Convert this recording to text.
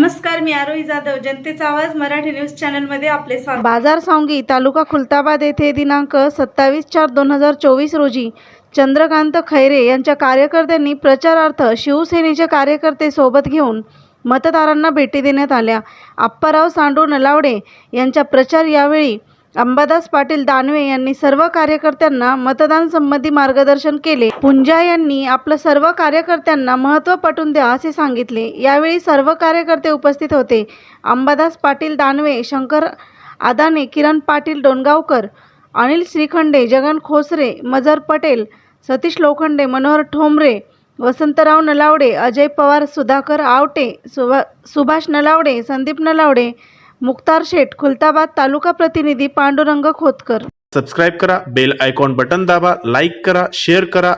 नमस्कार मी आरोही जाधव जनतेचा आवाज मराठी न्यूज चॅनलमध्ये आपले स्वागत. बाजार सांगी तालुका खुलताबाद येथे दिनांक सत्तावीस चार दोन हजार चोवीस रोजी चंद्रकांत खैरे यांच्या कार्यकर्त्यांनी प्रचारार्थ शिवसेनेचे कार्यकर्ते सोबत घेऊन मतदारांना भेटी देण्यात आल्या. आप्पाराव सांडू नलावडे यांच्या प्रचार यावेळी अंबादास पाटील दानवे यांनी सर्व कार्यकर्त्यांना मतदान संबंधी मार्गदर्शन केले. पुंजा यांनी आपलं सर्व कार्यकर्त्यांना महत्त्व पटवून द्या असे सांगितले. यावेळी सर्व कार्यकर्ते उपस्थित होते. अंबादास पाटील दानवे शंकर आदाने किरण पाटील डोणगावकर अनिल श्रीखंडे जगन खोसरे मजर पटेल सतीश लोखंडे मनोहर ठोंबरे वसंतराव नलावडे अजय पवार सुधाकर आवटे सुभा सुभाष नलावडे संदीप नलावडे मुक्तार शेठ खुलताबाद तालुका प्रतिनिधी पांडुरंग खोतकर. सबस्क्राईब करा बेल आयकॉन बटन दाबा लाईक करा शेअर करा.